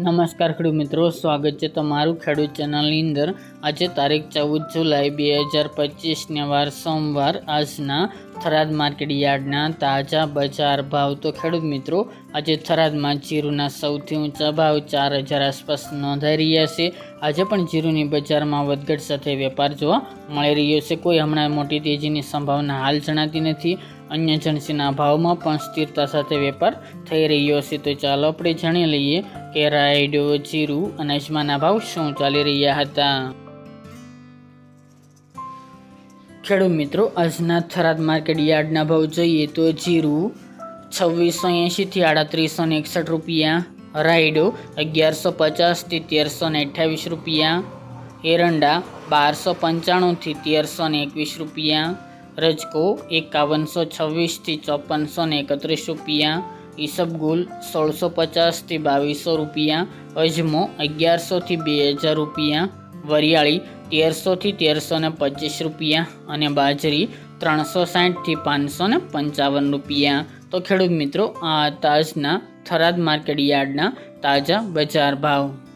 નમસ્કાર ખેડૂત મિત્રો, સ્વાગત છે તમારું ખેડૂત ચેનલની અંદર. આજે તારીખ ચૌદ જુલાઈ બે હજાર પચીસને વાર સોમવાર, આજના થરાદ માર્કેટ યાર્ડના તાજા બજાર ભાવ. તો ખેડૂત મિત્રો, આજે થરાદમાં જીરુના સૌથી ઊંચા ભાવ ચાર હજાર આસપાસ નોંધાઈ રહ્યા છે. આજે પણ જીરુની બજારમાં વધઘટ સાથે વેપાર જોવા મળી રહ્યો છે. કોઈ હમણાં મોટી તેજીની સંભાવના હાલ જણાતી નથી. અન્ય જણસીના ભાવમાં પણ સ્થિરતા સાથે વેપાર થઈ રહ્યો છે. તો ચાલો આપણે જાણી લઈએ કે રાયડો જીરું અને અજમાના ભાવ શું ચાલી રહ્યા હતા? ખેડૂત મિત્રો, આજના થરાદ માર્કેટ યાર્ડના ભાવ જોઈએ તો જીરું છવ્વીસો એંશીથી આડત્રીસો ને એકસઠ રૂપિયા, રાયડો અગિયારસો પચાસથી તેરસો ને અઠ્યાવીસ રૂપિયા, એરંડા બારસો પંચાણુંથી તેરસો ને એકવીસ રૂપિયા, રજકો એકાવનસો છવ્વીસથી ચોપનસો ને એકત્રીસ રૂપિયા ઈસબગુલ સોળસો પચાસથી બાવીસો રૂપિયા, અજમો અગિયારસોથી બે હજાર રૂપિયા, વરિયાળી તેરસોથી તેરસો ને પચીસ રૂપિયા અને બાજરી ત્રણસો સાઠથી પાંચસો ને પંચાવન રૂપિયા. તો ખેડૂત મિત્રો, આ તાજના થરાદ માર્કેટ યાર્ડના તાજા બજાર ભાવ.